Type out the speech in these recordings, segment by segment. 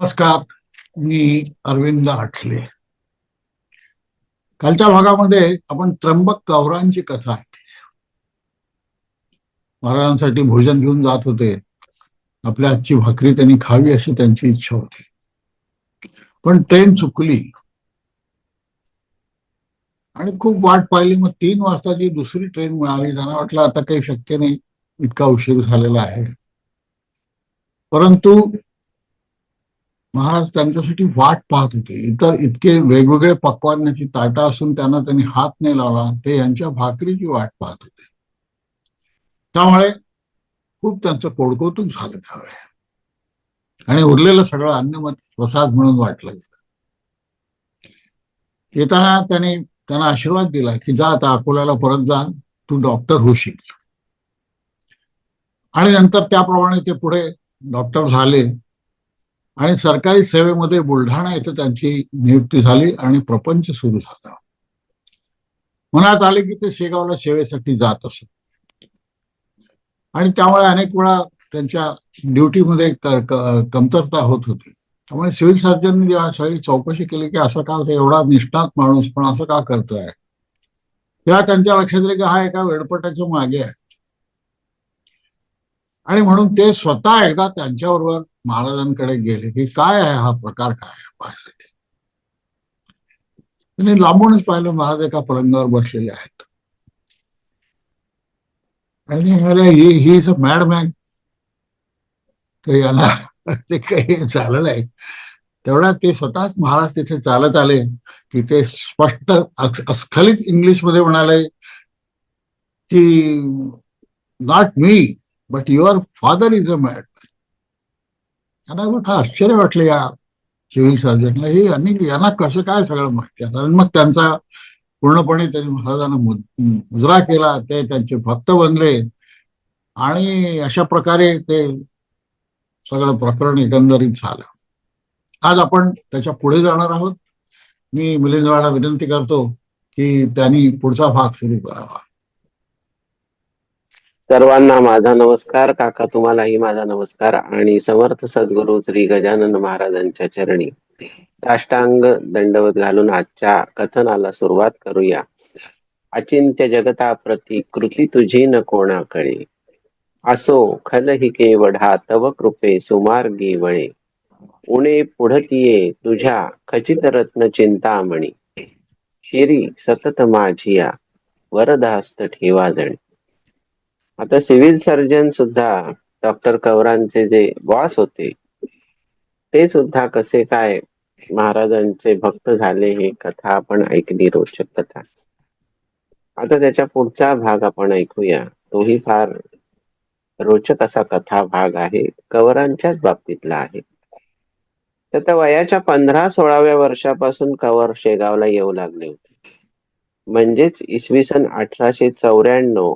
नमस्कार मी अरविंद आठले. कालच्या भागामध्ये आपण त्र्यंबक कौरांची कथा ऐकली. महाराजांसाठी भोजन घेऊन जात होते. आपल्या आजची भाकरी त्यांनी खावी अशी त्यांची इच्छा होती. पण ट्रेन चुकली. आणि खूप वाट पाहिली. मग तीन वाजताची दुसरी ट्रेन मिळाली त्यांना वाटलं आता काही शक्य नाही इतका उशीर झालेला आहे. परंतु महाराज त्यांच्यासाठी वाट पाहत होते. इतर इतके वेगवेगळे पक्वान्नाची ताटा असून त्यांना त्यांनी हात नाही लावला. ते यांच्या भाकरीची वाट पाहत होते. त्यामुळे खूप त्यांचं पोडकौतुक झालं त्यावेळे. आणि उरलेलं सगळं अन्न प्रसाद म्हणून वाटलं गेलं. येताना त्यांनी त्यांना आशीर्वाद दिला की जा आता अकोल्याला परत जा. तू डॉक्टर होशील. आणि नंतर त्याप्रमाणे ते पुढे डॉक्टर झाले. आणि सरकारी सेवेमध्ये बुलढाणा येथे त्यांची नियुक्ती झाली आणि प्रपंच सुरू झाला. मनात आले की ते शेगावला सेवेसाठी जात असत. आणि त्यामुळे अनेक वेळा त्यांच्या ड्युटीमध्ये कमतरता होत होती. त्यामुळे सिव्हिल सर्जननी जेव्हा सगळी चौकशी केली की असं का होतं एवढा निष्णात माणूस पण असं का करतोय? तेव्हा त्यांच्या लक्षात आलं की हा एका वेडपटाच्या मागे आहे. आणि म्हणून ते स्वतः एकदा त्यांच्याबरोबर महाराजांकडे गेले की काय आहे हा प्रकार काय आहे पाहण्यासाठी त्यांनी लांबूनच पाहिलं महाराज एका पलंगावर बसलेले आहेत. आणि he he is a mad man तर याला ते काही झालं नाही. तेवढ्यात ते स्वतःच महाराज तिथे चालत आले की ते स्पष्ट अस्खलित इंग्लिशमध्ये म्हणाले की not me but your father is a mad त्यांना मोठं आश्चर्य वाटलं या सिव्हिल सर्जनला हे यांनी यांना कसं काय सगळं माहिती आहे? मग त्यांचा पूर्णपणे त्यांनी महाराजांना मुजरा केला. ते त्यांचे भक्त बनले. आणि अशा प्रकारे ते सगळं प्रकरण एकंदरीत झालं. आज आपण त्याच्या पुढे जाणार आहोत. मी मिलिंदवाडा विनंती करतो की त्यांनी पुढचा भाग सुरू करावा. सर्वांना माझा नमस्कार. काका तुम्हालाही माझा नमस्कार आणि समर्थ सद्गुरु श्री गजानन महाराजांच्या चरणी. साष्टांग दंडवत घालून आजच्या कथनाला सुरुवात करूया. अचिंत्य जगता प्रती कृती तुझी न कोणाकडे? असो खल हि केवढा तव कृपे सुमार्गी वळे. उणे पुढतीये तुझ्या खचित रत्न चिंतामणी. शिरी सतत माझिया वरदास्त ठेवा जणी. आता सिव्हिल सर्जन सुद्धा डॉक्टर कवरांचे जे बॉस होते ते सुद्धा कसे काय महाराजांचे भक्त झाले हे कथा आपण ऐकली रोचक कथा. आता त्याच्या पुढचा भाग आपण ऐकूया. तोही फार रोचक असा कथा भाग आहे कवरांच्याच बाबतीतला आहे. तर त्या वयाच्या पंधरा सोळाव्या वर्षापासून कवर शेगावला येऊ लागले होते. म्हणजेच इसवी सन अठराशे चौऱ्याण्णव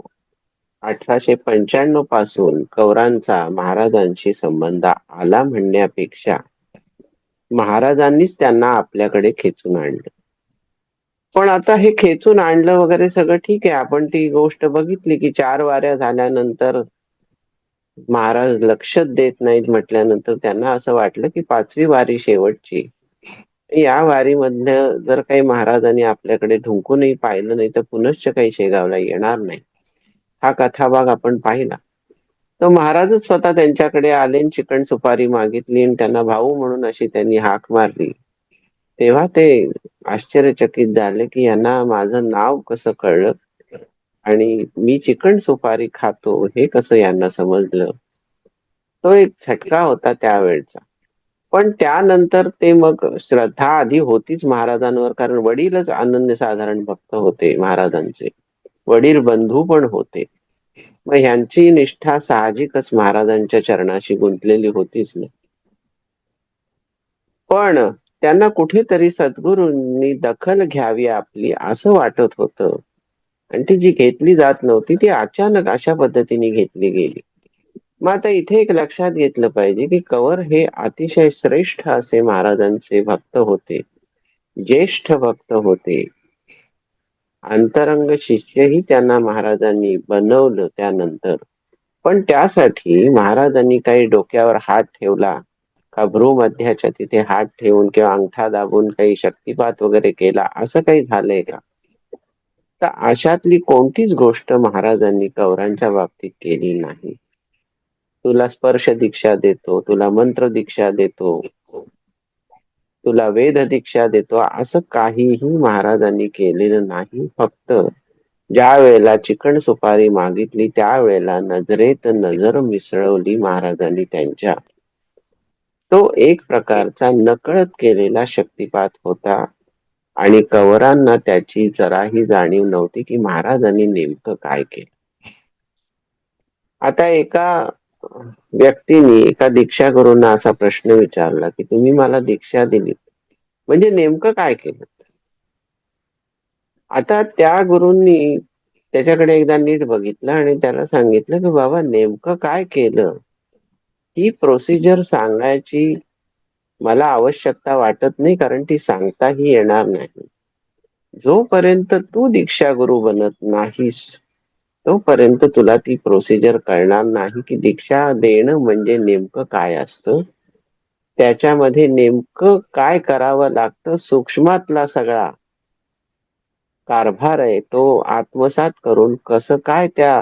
अठराशे पंच्याण्णवपासून कौरांचा महाराजांशी संबंध आला म्हणण्यापेक्षा महाराजांनीच त्यांना आपल्याकडे खेचून आणलं. पण आता हे खेचून आणलं वगैरे सगळं ठीक आहे. आपण ती गोष्ट बघितली की चार वाऱ्या झाल्यानंतर महाराज लक्ष देत नाहीत म्हटल्यानंतर त्यांना असं वाटलं की पाचवी वारी शेवटची. या वारीमधलं जर काही महाराजांनी आपल्याकडे ढुंकूनही पाहिलं नाही तर पुनश्च काही शेगावला येणार नाही. हा कथाभाग आपण पाहिला. तर महाराजच स्वतः त्यांच्याकडे आले आणि चिकन सुपारी मागितली आणि त्यांना भाऊ म्हणून अशी त्यांनी हाक मारली. तेव्हा ते आश्चर्यचकित झाले की यांना माझं नाव कसं कळलं आणि मी चिकन सुपारी खातो हे कसं यांना समजलं? तो एक झटका होता त्यावेळचा. पण त्यानंतर ते मग श्रद्धा आधी होतीच महाराजांवर कारण वडीलच अनन्य साधारण भक्त होते महाराजांचे. वडील बंधू पण होते. मग ह्यांची निष्ठा साहजिकच महाराजांच्या चरणाशी गुंतलेली होतीच ना. पण त्यांना कुठेतरी सद्गुरूंनी दखल घ्यावी आपली असं वाटत होतं. आणि ती जी घेतली जात नव्हती ती अचानक अशा पद्धतीने घेतली गेली. मग आता इथे एक लक्षात घेतलं पाहिजे की कवर हे अतिशय श्रेष्ठ असे महाराजांचे भक्त होते. ज्येष्ठ भक्त होते. अंतरंग शिष्यही त्यांना महाराजांनी बनवलं त्यानंतर. पण त्यासाठी महाराजांनी काही डोक्यावर हात ठेवला का? भ्रूमध्याच्या तिथे हात ठेवून किंवा अंगठा दाबून काही शक्तिपात वगैरे केला असं काही झालंय का? तर अशातली कोणतीच गोष्ट महाराजांनी कौरांच्या बाबतीत केली नाही. तुला स्पर्श दीक्षा देतो तुला मंत्र दीक्षा देतो तुला वेद दीक्षा देतो असं काहीही महाराजांनी केलेलं नाही. फक्त ज्या वेळेला चिकन सुपारी मागितली त्यावेळेला नजरेत नजर मिसळवली महाराजांनी त्यांच्या. तो एक प्रकारचा नकळत केलेला शक्तिपात होता आणि कवरांना त्याची जराही जाणीव नव्हती की महाराजांनी नेमकं काय केलं. आता एका व्यक्तीने एका दीक्षा गुरुंना असा प्रश्न विचारला की तुम्ही मला दीक्षा दिली म्हणजे नेमकं काय केलं? आता त्या गुरूंनी त्याच्याकडे एकदा नीट बघितलं आणि त्याला सांगितलं की बाबा नेमकं काय केलं? ही प्रोसिजर सांगायची मला आवश्यकता वाटत नाही कारण ती सांगताही येणार नाही. जोपर्यंत तू दीक्षा गुरु बनत नाहीस तोपर्यंत तुला ती प्रोसिजर कळणार नाही की दीक्षा देणं म्हणजे नेमकं काय असतं. त्याच्यामध्ये नेमकं काय करावं लागतं सूक्ष्मातला सगळा कारभार आहे तो आत्मसात करून कसं काय त्या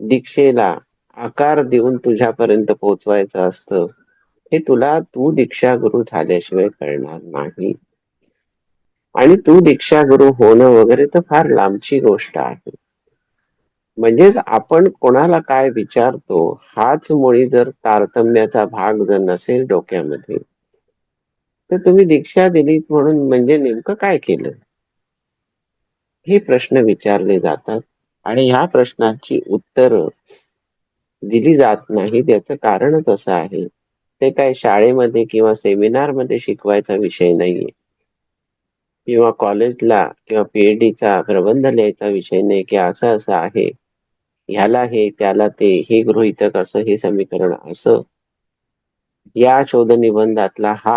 दीक्षेला आकार देऊन तुझ्यापर्यंत पोहोचवायचं असतं हे तुला तू दीक्षा गुरु झाल्याशिवाय कळणार नाही. आणि तू दीक्षा गुरु होणं वगैरे तर फार लांबची गोष्ट आहे. म्हणजेच आपण कोणाला काय विचारतो हाच मुळी जर तारतम्याचा भाग जर नसेल डोक्यामध्ये तर तुम्ही दीक्षा दिलीत म्हणून म्हणजे नेमकं काय केलं? हे प्रश्न विचारले जातात आणि ह्या प्रश्नाची उत्तर दिली जात नाही. त्याचं कारणच असं आहे? ते काय शाळेमध्ये किंवा सेमिनारमध्ये शिकवायचा विषय नाहीये. किंवा कॉलेजला किंवा पीएचडीचा प्रबंध लिहायचा विषय नाही की असं असं आहे. ह्याला हे त्याला ते हे गृहितक असं हे समीकरण असं. या शोध निबंधातला हा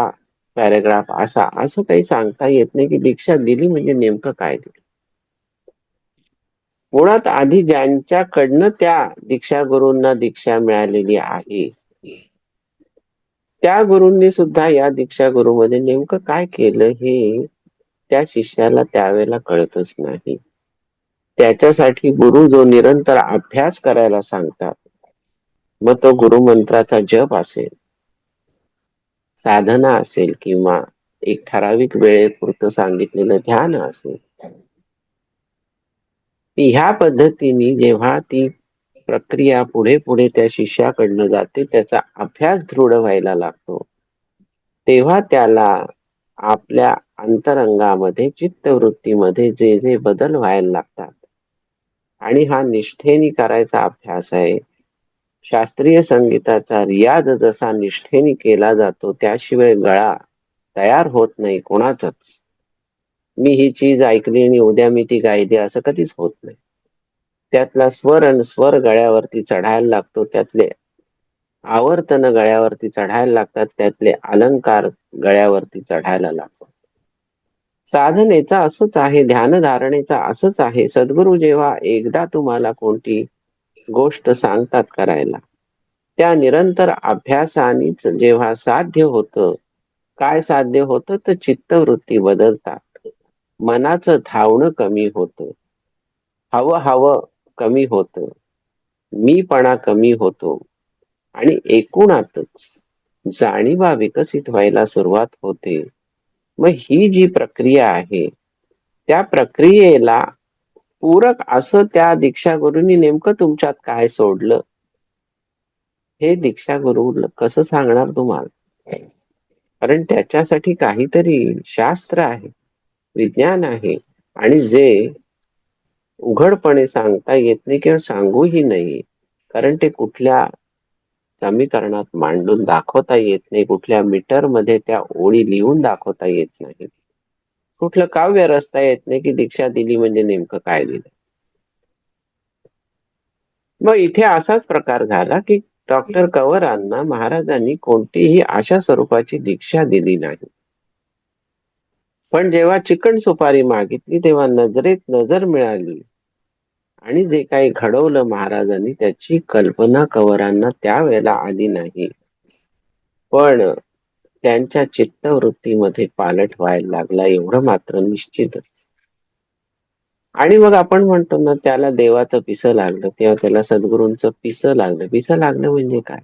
पॅरेग्राफ असा असं काही सांगता येत नाही की दीक्षा दिली म्हणजे नेमकं काय दिलं. मुळात आधी ज्यांच्याकडनं त्या दीक्षा गुरूंना दीक्षा मिळालेली आहे त्या गुरूंनी सुद्धा या दीक्षा गुरुमध्ये नेमकं काय केलं हे त्या शिष्याला त्यावेळेला कळतच नाही. त्याच्यासाठी गुरु जो निरंतर अभ्यास करायला सांगतात मग तो गुरुमंत्राचा जप असेल साधना असेल किंवा एक ठराविक वेळेपुरतं सांगितलेलं ध्यान असेल ह्या पद्धतीने जेव्हा ती प्रक्रिया पुढे पुढे त्या शिष्याकडनं जाते त्याचा अभ्यास दृढ व्हायला लागतो तेव्हा त्याला आपल्या अंतरंगामध्ये चित्तवृत्तीमध्ये जे जे बदल व्हायला लागतात आणि हा निष्ठेनी करायचा अभ्यास आहे. शास्त्रीय संगीताचा रियाज जसा निष्ठेनी केला जातो त्याशिवाय गळा तयार होत नाही कोणाचाच. मी ही चीज ऐकली आणि उद्या मी ती गायली असं कधीच होत नाही. त्यातला स्वर आणि स्वर गळ्यावरती चढायला लागतो त्यातले आवर्तन गळ्यावरती चढायला लागतात त्यातले अलंकार गळ्यावरती चढायला लागतात. साधनेचा असंच आहे ध्यानधारणेचा असंच आहे. सद्गुरू जेव्हा एकदा तुम्हाला कोणती गोष्ट सांगतात करायला त्या निरंतर अभ्यासानेच जेव्हा साध्य होतं काय साध्य होतं? तर चित्तवृत्ती बदलतात. मनाचं धावणं कमी होतं. हवं हवं कमी होतं. मीपणा कमी होतो. आणि एकूणातच जाणीवा विकसित व्हायला सुरुवात होते. मग ही जी प्रक्रिया आहे त्या प्रक्रियेला पूरक असं त्या दीक्षा गुरुंनी नेमकं तुमच्यात काय सोडलं? हे दीक्षा गुरु कसं सांगणार तुम्हाला? कारण त्याच्यासाठी काहीतरी शास्त्र आहे विज्ञान आहे आणि जे उघडपणे सांगता येत नाही किंवा सांगूही नाही कारण ते कुठल्या समीकरणात मांडून दाखवता येत नाही. कुठल्या मीटरमध्ये त्या ओळी लिहून दाखवता येत नाही. कुठलं काव्य रचता येत नाही की दीक्षा दिली म्हणजे नेमकं काय दिलं मग इथे असाच प्रकार झाला की डॉक्टर कवरांना महाराजांनी कोणतीही अशा स्वरूपाची दीक्षा दिली नाही. पण जेव्हा चिकन सुपारी मागितली तेव्हा नजरेत नजर मिळाली. आणि जे काही घडवलं महाराजांनी त्याची कल्पना कवरांना त्यावेळेला आली नाही. पण त्यांच्या चित्तवृत्तीमध्ये पालट व्हायला लागला एवढं मात्र निश्चितच. आणि मग आपण म्हणतो ना त्याला देवाचं पिसं लागलं तेव्हा त्याला सद्गुरूंचं पिसं लागलं. पिसं लागलं म्हणजे काय?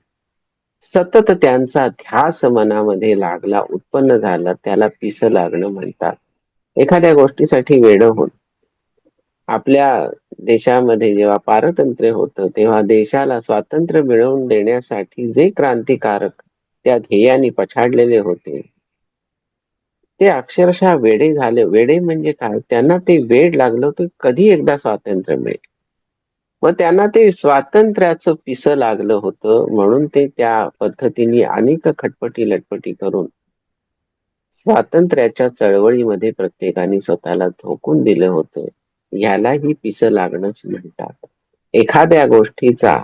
सतत त्यांचा ध्यास मनामध्ये लागला उत्पन्न झाला त्याला पिसं लागणं म्हणतात. एखाद्या गोष्टीसाठी वेळ होत आपल्या देशामध्ये जेव्हा पारतंत्र्य होतं तेव्हा देशाला स्वातंत्र्य मिळवून देण्यासाठी जे क्रांतिकारक त्या ध्येयाने पछाडलेले होते ते अक्षरशः वेडे झाले. वेडे म्हणजे काय? त्यांना ते वेड लागलं होतं कधी एकदा स्वातंत्र्य मिळेल. मग त्यांना ते स्वातंत्र्याचं पिसं लागलं होतं म्हणून ते त्या पद्धतीने अनेक खटपटी लटपटी करून स्वातंत्र्याच्या चळवळीमध्ये प्रत्येकाने स्वतःला झोकून दिलं होतं. यालाही पिसं लागणंच म्हणतात. एखाद्या गोष्टीचा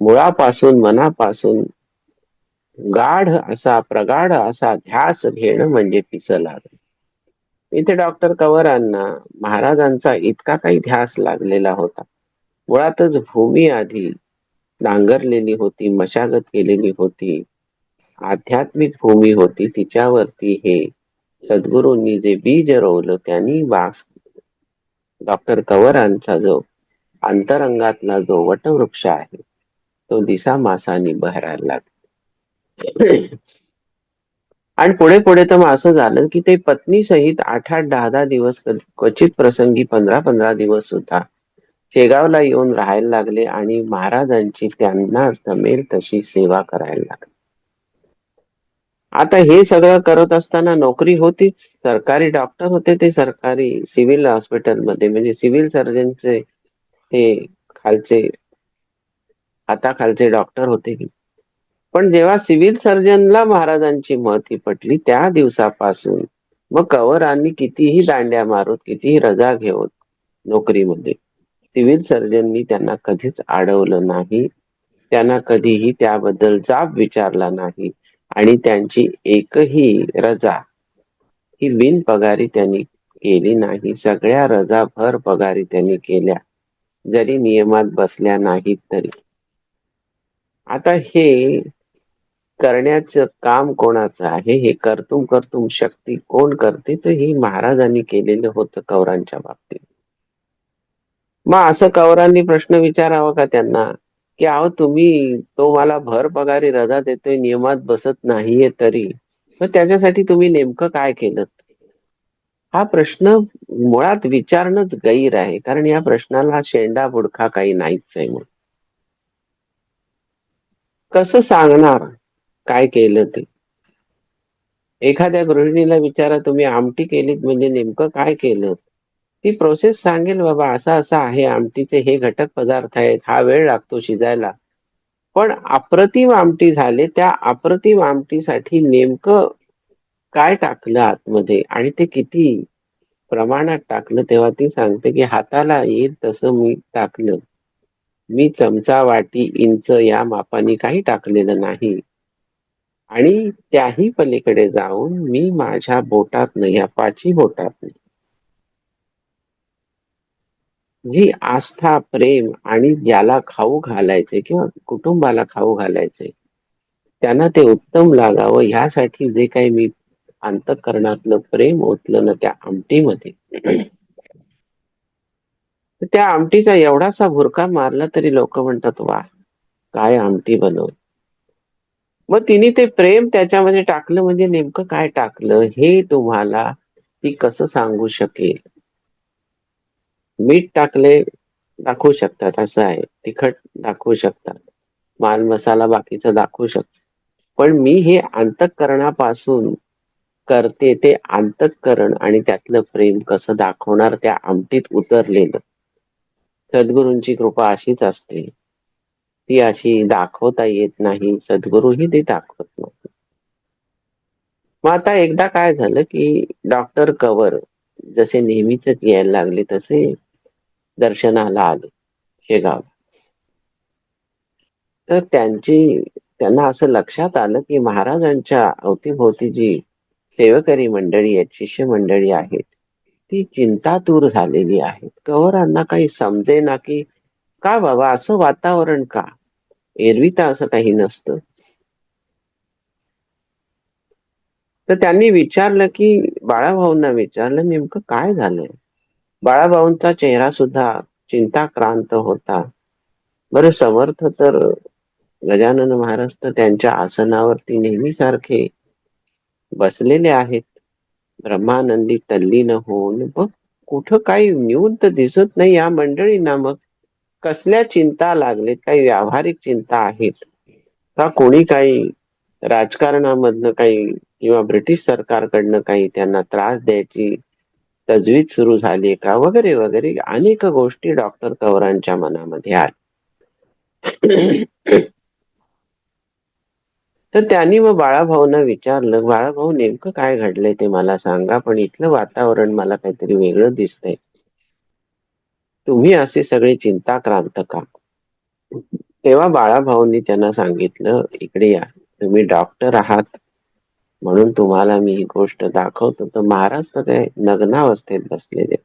मुळापासून मनापासून गाढ असा प्रगाढ असा ध्यास घेणं म्हणजे पिसं लागणं. इथे डॉक्टर कवरांना महाराजांचा इतका काही ध्यास लागलेला होता. मुळातच भूमी आधी नांगरलेली होती मशागत केलेली होती. आध्यात्मिक भूमी होती. तिच्यावरती हे सद्गुरूंनी जे बीज रोवलं त्यांनी वास डॉक्टर कवरांचा जो अंतरंगातला जो वटवृक्ष आहे तो दिसा मासानी बहरायला लागला. आणि पुढे पुढे तर मग असं झालं की ते पत्नी सहित आठ आठ दहा दहा दिवस क्वचित प्रसंगी पंधरा पंधरा दिवस सुद्धा शेगावला येऊन राहायला लागले आणि महाराजांची त्यांना जमेल तशी सेवा करायला लागली. आता हे सगळं करत असताना नोकरी होतीच. सरकारी डॉक्टर होते ते सरकारी सिव्हिल हॉस्पिटलमध्ये म्हणजे सिव्हिल सर्जनचे ते खालचे हाताखालचे डॉक्टर होते. की पण जेव्हा सिव्हिल सर्जनला महाराजांची महती पटली त्या दिवसापासून मग कवरांनी कितीही दांड्या मारत कितीही रजा घेऊन नोकरीमध्ये सिव्हिल सर्जननी त्यांना कधीच अडवलं नाही. त्यांना कधीही त्याबद्दल जाब विचारला नाही. आणि त्यांची एकही रजा ही बिनपगारी त्यांनी केली नाही. सगळ्या रजा भर पगारी त्यांनी केल्या. जरी नियमात बसल्या नाहीत तरी. आता हे करण्याचं काम कोणाचं आहे? हे करतुम करतुम शक्ती कोण करते? तर ही महाराजांनी केलेलं होतं कौरांच्या बाबतीत. मग असं कौरांनी प्रश्न विचारावा का त्यांना? की अहो तुम्ही तो मला भर पगारी रजा देतोय नियमात बसत नाहीये तरी. मग त्याच्यासाठी तुम्ही नेमकं काय केलं? हा प्रश्न मुळात विचारणंच गैर आहे कारण या प्रश्नाला शेंडा बुडखा काही नाहीच आहे म्हणून. कसं सांगणार? काय केलं ते? एखाद्या गृहिणीला विचारा तुम्ही आमटी केलीत म्हणजे नेमकं काय केलं? ती प्रोसेस सांगेल बाबा असा असा आहे आमटीचे हे घटक पदार्थ आहेत हा वेळ लागतो शिजायला. पण अप्रतिम आमटी झाले त्या अप्रतिम आमटीसाठी नेमकं काय टाकलं आतमध्ये आणि ते किती प्रमाणात टाकलं तेव्हा ती सांगते की हाताला येईल तसं मी टाकलं. मी चमचा वाटी इंच या मापाने काही टाकलेलं नाही. आणि त्याही पलीकडे जाऊन मी माझ्या बोटात या पाची बोटात जी आस्था प्रेम आणि ज्याला खाऊ घालायचे किंवा कुटुंबाला खाऊ घालायचे त्यांना ते उत्तम लागावं. ह्यासाठी जे काही मी अंतकरणातलं प्रेम ओतलं ना त्या आमटीमध्ये. तर त्या आमटीचा एवढासा भुरका मारला तरी लोक म्हणतात वा काय आमटी बनव मग तिने ते प्रेम त्याच्यामध्ये टाकलं म्हणजे नेमकं काय टाकलं हे तुम्हाला ती कसं सांगू शकेल? मीठ टाकले दाखवू शकतात असं आहे. तिखट दाखवू शकतात. माल मसाला बाकीचा दाखवू शकतात. पण मी हे अंतकरणापासून करते ते अंतकरण आणि त्यातलं प्रेम कसं दाखवणार त्या आमटीत उतरलेलं. सद्गुरूंची कृपा अशीच असते. ती अशी दाखवता येत नाही सद्गुरूही ती दाखवत नाही. मग आता एकदा काय झालं की डॉक्टर कवर जसे नेहमीच यायला लागले तसे दर्शनाला आले. शेगाव तर त्यांची त्यांना असं लक्षात आलं की महाराजांच्या अवतीभोवती जी सेवकरी मंडळी आहेत शिष्य मंडळी आहेत ती चिंतातूर झालेली आहेत. कवरांना काही समजे ना की का बाबा असं वातावरण का? एरवी तर असं काही नसतं. तर त्यांनी विचारलं की बाळाभाऊंना विचारलं नेमकं काय झालंय? बाळाभाऊंचा चेहरा सुद्धा चिंताक्रांत होता. बरं समर्थ तर गजानन महाराज तर त्यांच्या आसनावरती नेहमीसारखे बसलेले आहेत. ब्रह्मानंदी तल्लीन होऊन मग कुठं काही न्यून तर दिसत नाही या मंडळींना मग. कसल्या चिंता लागलेत काही व्यावहारिक चिंता आहेत का? कोणी काही राजकारणामधनं काही किंवा ब्रिटिश सरकारकडनं काही त्यांना त्रास द्यायची तजवीज सुरू झाली का? वगैरे वगैरे. अनेक गोष्टी डॉक्टर कवरांच्या मनामध्ये आल्या. तर त्यांनी मग बाळाभाऊंना विचारलं बाळाभाऊ नेमकं काय घडलंय ते मला सांगा पण इथलं वातावरण मला काहीतरी वेगळं दिसतंय. तुम्ही असे सगळे चिंताक्रांत का? तेव्हा बाळाभाऊंनी त्यांना सांगितलं इकडे या. तुम्ही डॉक्टर आहात. म्हणून तुम्हाला मी ही गोष्ट दाखवतो. तर महाराज तर काय नग्नावस्थेत बसलेले.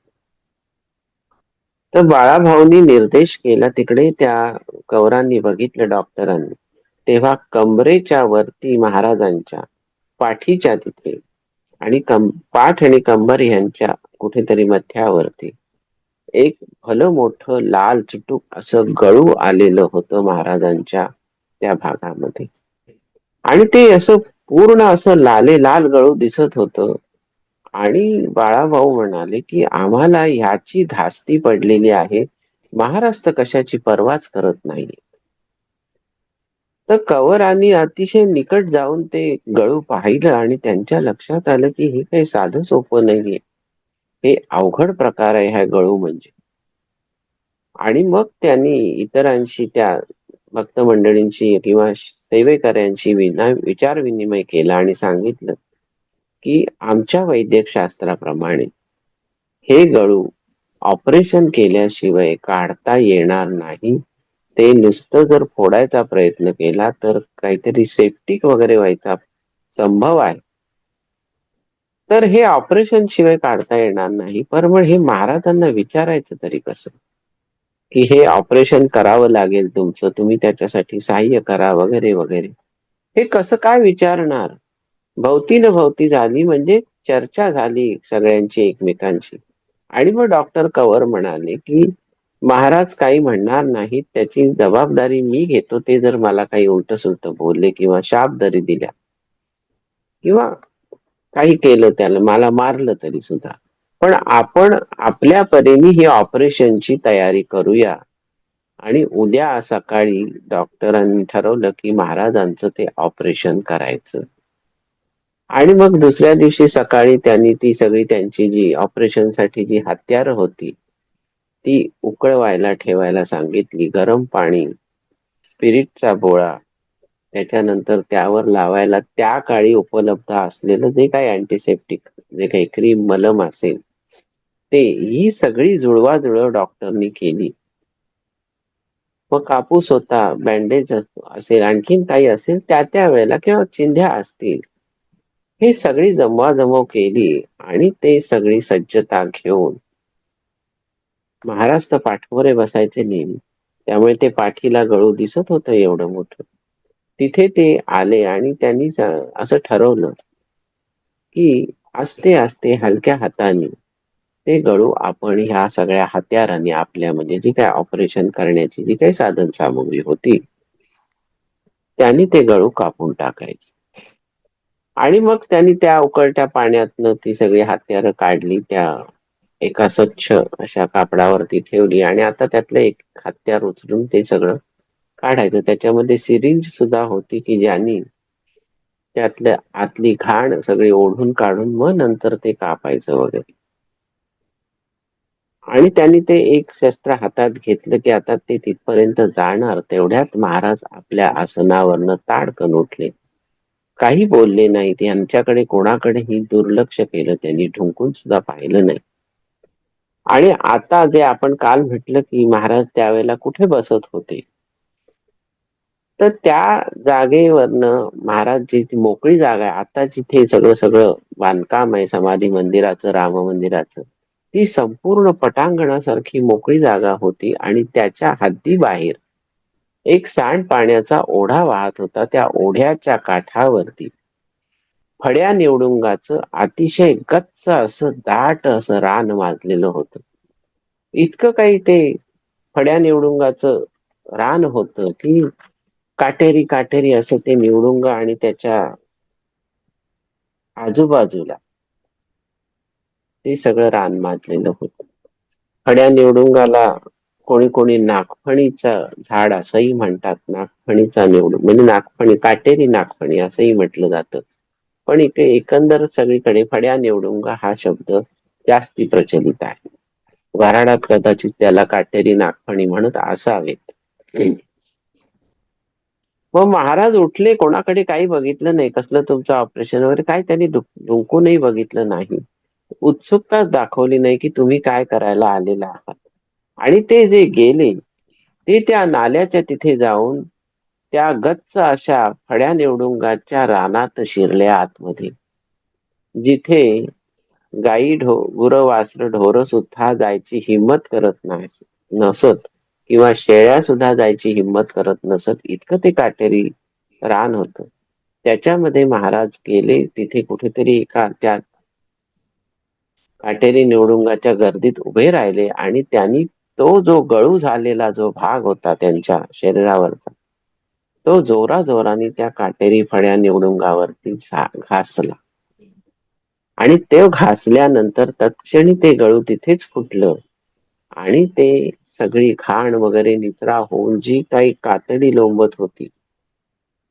तर बाळाभाऊंनी निर्देश केला तिकडे त्या कौरांनी बघितलं डॉक्टरांनी. तेव्हा कमरेच्या वरती महाराजांच्या पाठीच्या तिथे आणि कम पाठ आणि कंबर यांच्या कुठेतरी मथ्यावरती एक भलं मोठं लाल चुटूक असं गळू आलेलं होतं महाराजांच्या त्या भागामध्ये. आणि ते असं पूर्ण असं लाले लाल गळू दिसत होतं. आणि बाळाभाऊ म्हणाले की आम्हाला ह्याची धास्ती पडलेली आहे. महाराष्ट्र कशाची पर्वाच करत नाही तर कवरांनी अतिशय निकट जाऊन ते गळू पाहिलं आणि त्यांच्या लक्षात आलं की हे काही साधं सोपं नाहीये. हे अवघड प्रकार आहे ह्या गळू म्हणजे. आणि मग त्यांनी इतरांशी त्या भक्त मंडळींशी किंवा सेवेकऱ्यांशी विना विचार विनिमय केला आणि सांगितलं की आमच्या वैद्यक शास्त्राप्रमाणे हे गळू ऑपरेशन केल्याशिवाय काढता येणार नाही. ते नुसतं जर फोडायचा प्रयत्न केला तर काहीतरी सेप्टिक वगैरे व्हायचा संभव आहे. तर हे ऑपरेशन शिवाय काढता येणार नाही. पण मग हे महाराजांना विचारायचं तरी कसं? की हे ऑपरेशन करावं लागेल तुमचं तुम्ही त्याच्यासाठी सहाय्य करा वगैरे वगैरे. हे कसं काय विचारणार? भवती न भवती झाली म्हणजे चर्चा झाली सगळ्यांची एकमेकांची. आणि मग डॉक्टर कवर म्हणाले की महाराज काही म्हणणार नाहीत त्याची जबाबदारी मी घेतो ते जर मला काही उलट सुलट बोलले किंवा शाप जरी दिल्या किंवा काही केलं त्याला मला मारलं तरी सुद्धा. पण आपण आपल्या परीने ही ऑपरेशनची तयारी करूया. आणि उद्या सकाळी डॉक्टरांनी ठरवलं की महाराजांचं ते ऑपरेशन करायचं. आणि मग दुसऱ्या दिवशी सकाळी त्यांनी ती सगळी त्यांची जी ऑपरेशनसाठी जी हत्यार होती ती उकळवायला ठेवायला सांगितली. गरम पाणी स्पिरिटचा बोळा त्याच्यानंतर त्यावर लावायला त्या काळी उपलब्ध असलेलं जे काही अँटीसेप्टिक जे काही क्रीम मलम असेल ते ही सगळी जुळवाजुळव डॉक्टरनी केली. मग कापूस होता बँडेज असेल आणखीन काही असेल त्या त्या वेळेला किंवा चिंध्या असतील हे सगळी जमवाजमव केली आणि ते सगळी सज्जता घेऊन महाराष्ट्र पाठमोरे बसायचे नेहमी. त्यामुळे ते पाठीला गळू दिसत होतं एवढं मोठं. तिथे ते आले आणि त्यांनी असं ठरवलं की आस्ते आस्ते हलक्या हाताने ते गळू आपण ह्या सगळ्या हत्यारांनी आपल्या म्हणजे जी काय ऑपरेशन करण्याची जी काही साधन सामग्री होती त्यांनी ते गळू कापून टाकायचे. आणि मग त्यांनी त्या उकळत्या पाण्यातनं ती सगळी हत्यारं काढली त्या एका स्वच्छ अशा कापडावरती ठेवली आणि आता त्यातलं एक हत्यार उचलून ते सगळं काढायचं. त्याच्यामध्ये सिरिंज सुद्धा होती की ज्यांनी त्यातल्या आतली घाण सगळी ओढून काढून मग नंतर ते कापायचं वगैरे. आणि त्यांनी ते एक शस्त्र हातात घेतलं की आता ते तिथपर्यंत जाणार. तेवढ्यात महाराज आपल्या आसनावरनं ताडकन उठले. काही बोलले नाहीत. यांच्याकडे कोणाकडेही दुर्लक्ष केलं. त्यांनी ढुंकून सुद्धा पाहिलं नाही. आणि आता जे आपण काल म्हटलं की महाराज त्यावेळेला कुठे बसत होते? तर त्या जागेवरनं महाराज जी मोकळी जागा आहे आता जिथे सगळं सगळं बांधकाम आहे समाधी मंदिराचं राम मंदिराचं ती संपूर्ण पटांगणासारखी मोकळी जागा होती आणि त्याच्या हद्दीबाहेर एक सांड पाण्याचा ओढा वाहत होता त्या ओढ्याच्या काठावरती. फड्या निवडुंगाचं अतिशय गच्च असं दाट असं रान माजलेलं होतं. इतकं काही ते फड्या निवडुंगाचं रान होतं की काटेरी काटेरी असं ते निवडुंग आणि त्याच्या आजूबाजूला ते सगळं रान माजलेलं होतं. फड्या निवडुंगाला कोणी कोणी नागफणीचं झाड असंही म्हणतात नागफणीचा निवडून म्हणजे नागफणी काटेरी नागफणी असंही म्हटलं जातं. पण इकडे एकंदर सगळीकडे फड्या निवडुंगा हा शब्द जास्ती प्रचलित आहे. वराडात कदाचित त्याला काटेरी नागफणी म्हणत असावेत. मग महाराज उठले कोणाकडे काही बघितलं नाही कसलं तुमचं ऑपरेशन वगैरे काय त्यांनी डुंकूनही बघितलं नाही. उत्सुकताच दाखवली नाही की तुम्ही काय करायला आलेला आहात. आणि ते जे गेले ते त्या नाल्याच्या तिथे जाऊन त्या गच्च अशा फड्या निवडुंगाच्या रानात शिरल्या आतमध्ये. जिथे गाई ढो गुरं वासर ढोरं सुद्धा जायची हिंमत करत नाही नसत किंवा शेळ्या सुद्धा जायची हिंमत करत नसत इतकं ते काटेरी रान होत. त्याच्यामध्ये महाराज गेले तिथे कुठेतरी एका त्या काटेरी निवडुंगाच्या गर्दीत उभे राहिले आणि त्यांनी तो जो गळू झालेला जो भाग होता त्यांच्या शरीरावरचा तो जोरा जोराने त्या काटेरी फड्या निवडुंगावरती घासला. आणि ते घासल्यानंतर तत्क्षणी ते गळू तिथेच फुटलं आणि ते सगळी घाण वगैरे निचरा होऊन जी काही कातडी लोंबत होती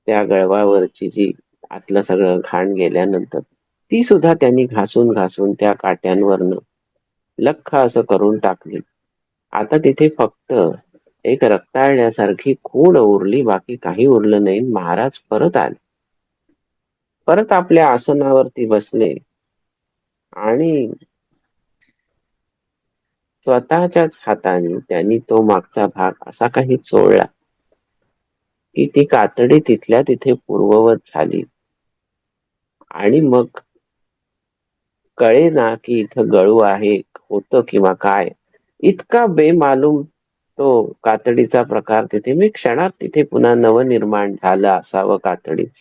त्या गळवावरची जी आतलं सगळं घाण गेल्यानंतर ती सुद्धा त्यांनी घासून घासून त्या काट्यांवरनं लख्ख असं करून टाकली. आता तिथे फक्त एक रक्ताळण्यासारखी खूण उरली बाकी काही उरलं नाही. महाराज परत आले. परत आपल्या आसनावरती बसले आणि स्वतःच्याच हाताने त्यांनी तो मागचा भाग असा काही चोळला की ती कातडी तिथल्या तिथे पूर्ववत झाली. आणि मग कळे ना की इथं गळू आहे होतं किंवा काय. इतका बेमालूम तो कातडीचा प्रकार तिथे. मी क्षणात तिथे पुन्हा नवनिर्माण झालं असावं कातडीच.